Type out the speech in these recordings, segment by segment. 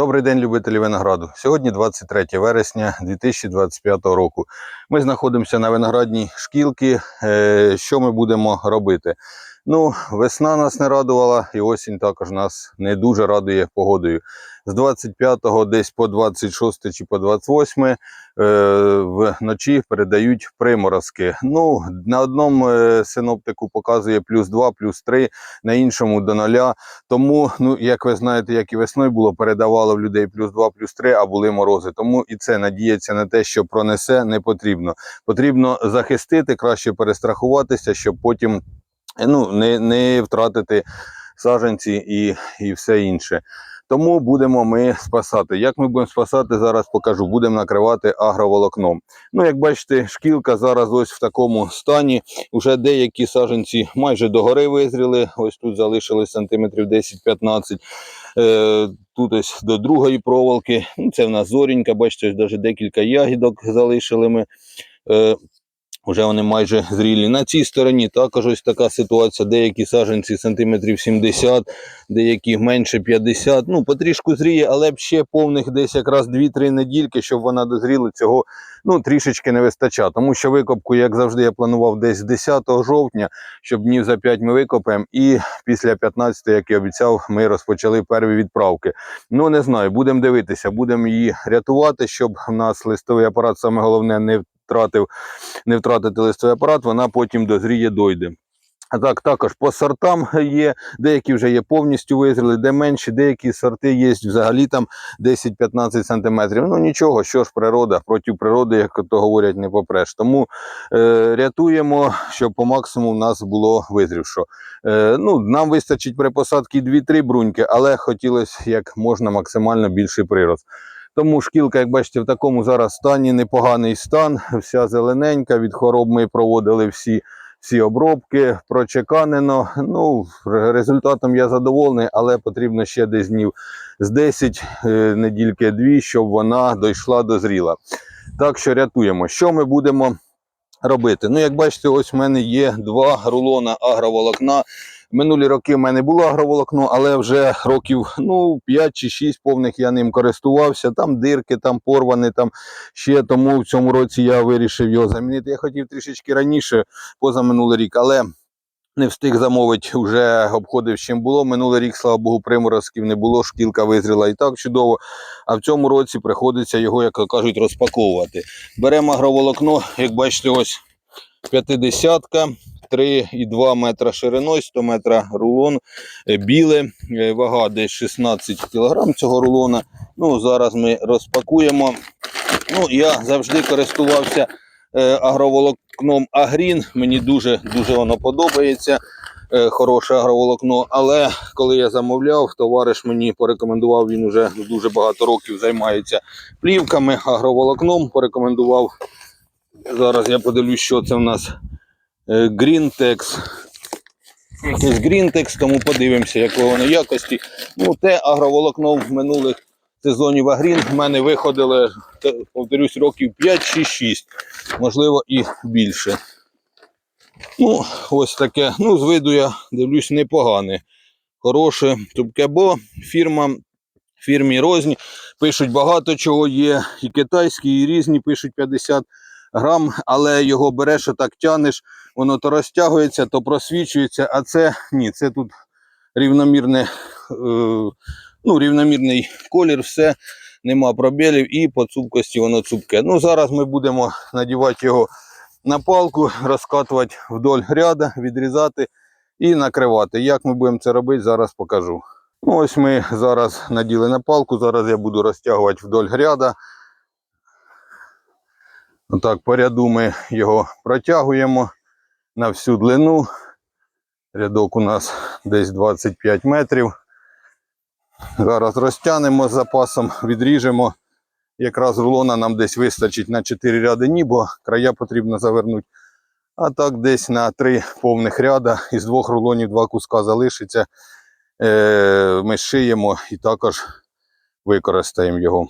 Добрий день, любителі винограду. Сьогодні 23 вересня 2025 року. Ми знаходимося на виноградній шкілці. Е, Що ми будемо робити? Ну, весна нас не радувала, і осінь також нас не дуже радує погодою. З 25 десь по 26 чи по 28 е, вночі передають приморозки. Ну, на одному е, синоптику показує плюс 2, плюс 3, на іншому до ноля. Тому, ну як ви знаєте, як і весною було, передавало в людей плюс 2, плюс 3, а були морози. Тому і це надіятися на те, що пронесе, не потрібно. Потрібно захистити, краще перестрахуватися, щоб потім ну, не, не втратити саджанці і, і все інше. Тому будемо ми спасати. Як ми будемо спасати, зараз покажу. Будемо накривати агроволокном. Ну, як бачите, шкілка зараз ось в такому стані. Уже деякі саджанці майже догори визріли. Ось тут залишилось сантиметрів 10-15. Е, тут ось до другої проволоки. Ну, це в нас зорінька, бачите, навіть декілька ягідок залишили ми. Е, Уже вони майже зрілі. На цій стороні також ось така ситуація. Деякі саджанці сантиметрів 70, деякі менше 50. Ну, потрішку зріє, але б ще повних десь якраз 2-3 недільки, щоб вона дозріла, цього ну, трішечки не вистачає. Тому що викопку, як завжди, я планував десь 10 жовтня, щоб днів за 5 ми викопаємо. І після 15, як і обіцяв, ми розпочали перві відправки. Ну, не знаю, будемо дивитися, будемо її рятувати, щоб в нас листовий апарат, саме головне, не втратив, не втратити листовий апарат, вона потім дозріє, дойде. А так, також по сортам є, деякі вже є повністю визріли, де менші, деякі сорти є взагалі там 10-15 сантиметрів. Ну нічого, що ж природа, проти природи, як то говорять, не попреш. Тому е, рятуємо, щоб по максимуму в нас було визрівшо. Е, ну, нам вистачить при посадці 2-3 бруньки, але хотілося як можна максимально більший прирост. Тому шкілка, як бачите, в такому зараз стані непоганий стан, вся зелененька, від хвороб ми проводили всі, всі обробки, прочеканено. Ну, результатом я задоволений, але потрібно ще десь днів з 10 е, недільки дві, щоб вона дійшла дозріла. Так що рятуємо. Що ми будемо робити? Ну, як бачите, ось в мене є два рулона агроволокна. Минулі роки в мене було агроволокно, але вже років ну, 5 чи 6 повних я ним користувався. Там дирки, там порвані, там ще тому в цьому році я вирішив його замінити. Я хотів трішечки раніше, поза минулий рік, але не встиг замовити, вже обходив чим було. Минулий рік, слава Богу, приморозків не було, шкілка визріла і так чудово. А в цьому році приходиться його, як кажуть, розпаковувати. Беремо агроволокно, як бачите, ось 50-ка. 3,2 метра шириною, 100 метра рулон, е, біле, е, вага десь 16 кг цього рулона. Ну, зараз ми розпакуємо. Ну, я завжди користувався е, агроволокном Агрін. Мені дуже дуже воно подобається. Хороше агроволокно. Але коли я замовляв, товариш мені порекомендував, він вже дуже багато років займається плівками, агроволокном. Порекомендував. Зараз я подивлюсь, що це в нас. Greentex. Якийсь Greentex, тому подивимося, якої воно якості. Ну, те агроволокно в минулих сезонів Агрін в мене виходило, повторюсь, років 5 чи 6, можливо, і більше. Ну, ось таке. Ну, з виду я дивлюсь непогане. Хороше, тупке, бо фірма, фірмі розні. Пишуть багато чого є. І китайські, і різні пишуть 50 грам, але його береш, отак тянеш, воно то розтягується, то просвічується, а це ні, це тут рівномірне, е, ну, рівномірний колір, все, нема пробілів і по цупкості воно цупке. Ну, зараз ми будемо надівати його на палку, розкатувати вдоль ряда, відрізати і накривати. Як ми будемо це робити, зараз покажу. Ну, ось ми зараз наділи на палку, зараз я буду розтягувати вдоль гряда. Отак, по ряду ми його протягуємо на всю длину. Рядок у нас десь 25 метрів. Зараз розтягнемо з запасом, відріжемо. Якраз рулона нам десь вистачить на 4 ряди ні, бо края потрібно завернути. А так десь на 3 повних ряда із двох рулонів два куска залишиться. Е, Ми шиємо і також використаємо його.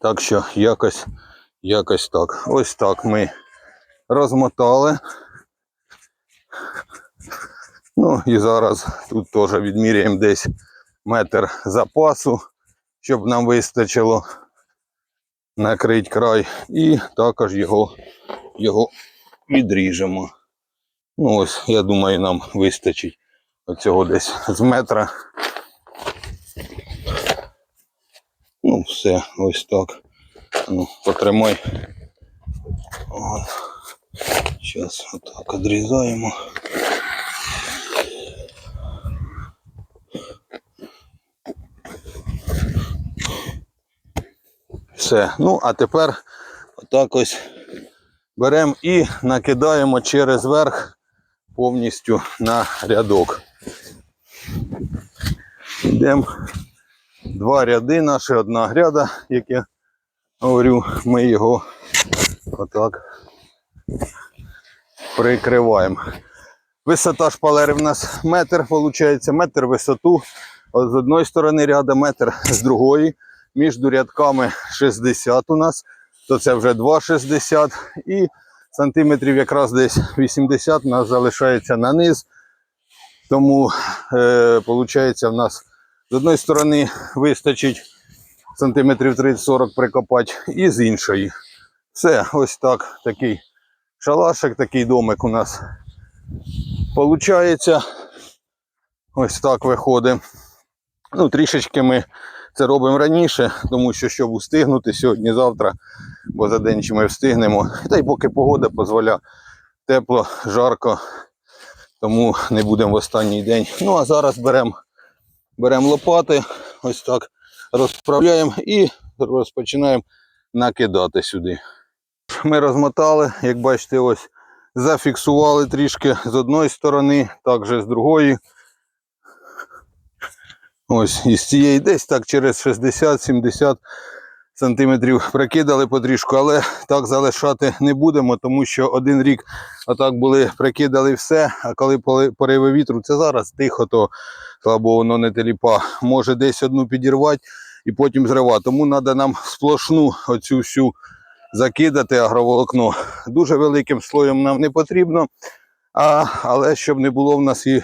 Так що якось, якось так. Ось так ми розмотали. Ну і зараз тут теж відміряємо десь метр запасу, щоб нам вистачило накрити край. І також його, його відріжемо. Ну ось, я думаю, нам вистачить оцього десь з метра. Ну, все, ось так. Ну, потримай. От. Зараз отак відрізаємо. Все. Ну, а тепер отак ось беремо і накидаємо через верх повністю на рядок. Йдемо два ряди наші, одна гряда, як я говорю, ми його отак прикриваємо. Висота шпалери в нас метр, виходить, метр висоту. От з одної сторони ряда, метр з другої. Між рядками 60 у нас, то це вже 2,60 і сантиметрів якраз десь 80 у нас залишається на низ. Тому е, в нас з одної сторони вистачить сантиметрів 30-40 прикопати, і з іншої. Все, ось так, такий шалашик, такий домик у нас виходить. Ось так виходить. Ну, трішечки ми це робимо раніше, тому що щоб устигнути сьогодні-завтра, бо за день чи ми встигнемо. Та й поки погода дозволяє тепло, жарко, тому не будемо в останній день. Ну а зараз беремо берем лопати, ось так розправляємо і розпочинаємо накидати сюди. Ми розмотали, як бачите, ось зафіксували трішки з одної сторони, також з другої. Ось із цієї десь так через 60-70 сантиметрів прикидали потрішку, але так залишати не будемо, тому що один рік отак були, прикидали все, а коли пориви вітру, це зараз тихо, то Богу, воно не теліпа. Може десь одну підірвати і потім зривати. Тому треба нам сплошну оцю всю закидати агроволокно. Дуже великим слоєм нам не потрібно, а, але щоб не було в нас і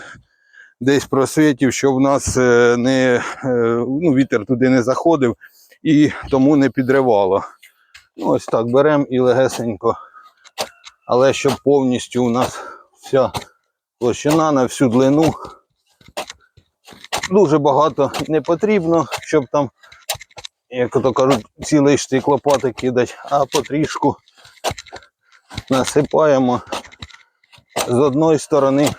десь просвітів, щоб в нас е, не, е, ну, вітер туди не заходив і тому не підривало. Ну, ось так беремо і легесенько. Але щоб повністю у нас вся площина на всю длину. Дуже багато не потрібно, щоб там, як то кажуть, цілий штик лопати кидати, а потрішку насипаємо з одної сторони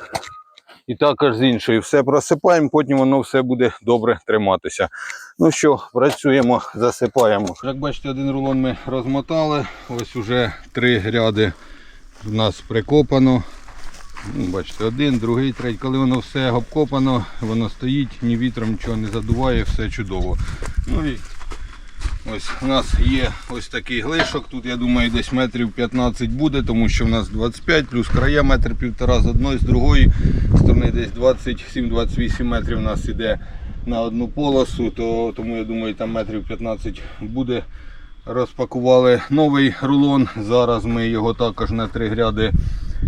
і також з іншої. Все просипаємо, потім воно все буде добре триматися. Ну що, працюємо, засипаємо. Як бачите, один рулон ми розмотали. Ось уже три ряди в нас прикопано. Ну, Бачите, один, другий, третій. Коли воно все обкопано, воно стоїть, ні вітром нічого не задуває, все чудово. Ну і ось у нас є ось такий глишок. Тут я думаю десь метрів 15 буде, тому що в нас 25 плюс края метр півтора з одної, з другої сторони десь 27-28 метрів у нас іде на одну полосу, то, тому я думаю там метрів 15 буде. Розпакували новий рулон. Зараз ми його також на три гряди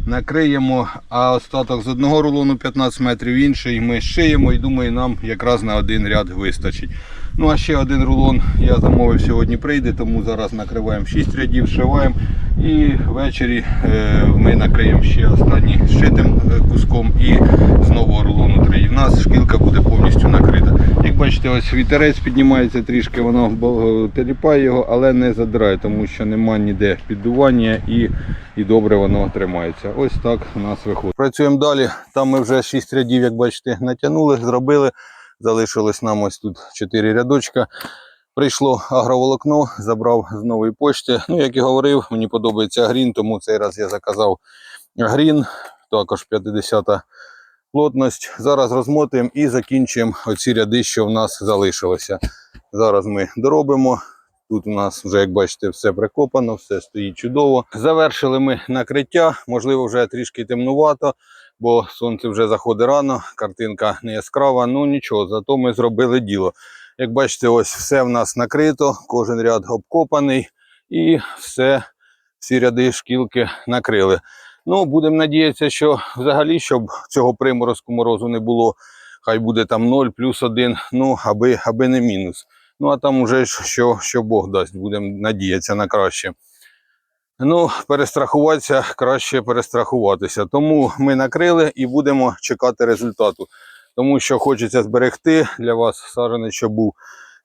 накриємо, а остаток з одного рулону 15 метрів інший ми шиємо і думаю, нам якраз на один ряд вистачить. Ну а ще один рулон я замовив сьогодні прийде, тому зараз накриваємо 6 рядів, шиваємо і ввечері е, ми накриємо ще останній шитим е, куском і з нового рулону 3. І в нас шкілка буде повністю накрита. Як бачите, ось вітерець піднімається трішки, воно бо- теліпає його, але не задирає, тому що нема ніде піддування і, і добре воно тримається. Ось так у нас виходить. Працюємо далі. Там ми вже 6 рядів, як бачите, натягнули, зробили. Залишилось нам ось тут 4 рядочка. Прийшло агроволокно, забрав з нової почти. Ну, як і говорив, мені подобається грін, тому цей раз я заказав грін, також 50 плотність. Зараз розмотуємо і закінчуємо оці ряди, що в нас залишилося. Зараз ми доробимо. Тут у нас вже, як бачите, все прикопано, все стоїть чудово. Завершили ми накриття, можливо, вже трішки темнувато, бо сонце вже заходить рано, картинка не яскрава. Ну нічого, зато ми зробили діло. Як бачите, ось все в нас накрито, кожен ряд обкопаний і все, всі ряди шкілки накрили. Ну, будемо надіятися, що взагалі, щоб цього приморозку морозу не було, хай буде там 0 плюс 1, ну, аби, аби не мінус. Ну а там уже що, що Бог дасть, будемо надіятися на краще. Ну, перестрахуватися краще перестрахуватися. Тому ми накрили і будемо чекати результату. Тому що хочеться зберегти для вас саджанець, щоб був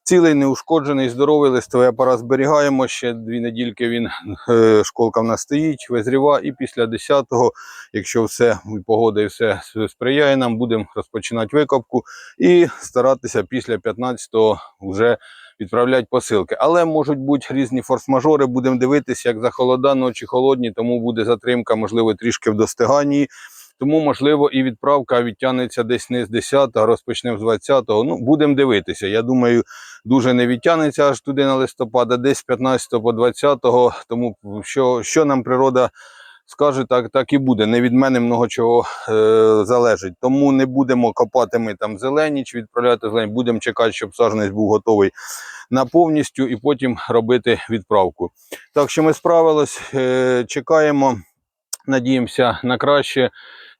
цілий, неушкоджений, здоровий листовий апарат зберігаємо. Ще дві недільки він е, школка в нас стоїть, визріва, і після 10-го, якщо все погода і все сприяє нам, будемо розпочинати викопку і старатися після 15-го вже відправляти посилки. Але можуть бути різні форс-мажори, будемо дивитися, як за холода, ночі холодні, тому буде затримка, можливо, трішки в достиганні. Тому, можливо, і відправка відтягнеться десь не з 10-го, розпочнемо з 20-го. Ну, будемо дивитися. Я думаю, дуже не відтягнеться аж туди на листопад, а десь з 15 по 20. Тому що, що нам природа скаже, так, так і буде. Не від мене много чого е, залежить. Тому не будемо копати ми там зелені чи відправляти зелені. Будемо чекати, щоб саженець був готовий на повністю і потім робити відправку. Так що ми справились, е, чекаємо, надіємося на краще.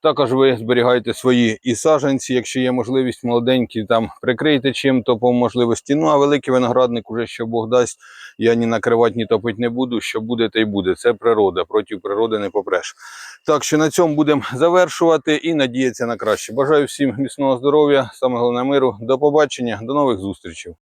Також ви зберігаєте свої і саджанці, якщо є можливість молоденькі, там прикрийте чим-то по можливості. Ну а великий виноградник, уже що Бог дасть, я ні накривати, ні топити не буду. Що буде, те й буде. Це природа. Проти природи не попреш. Так що на цьому будемо завершувати і надіятися на краще. Бажаю всім міцного здоров'я, саме головне миру. До побачення, до нових зустрічей.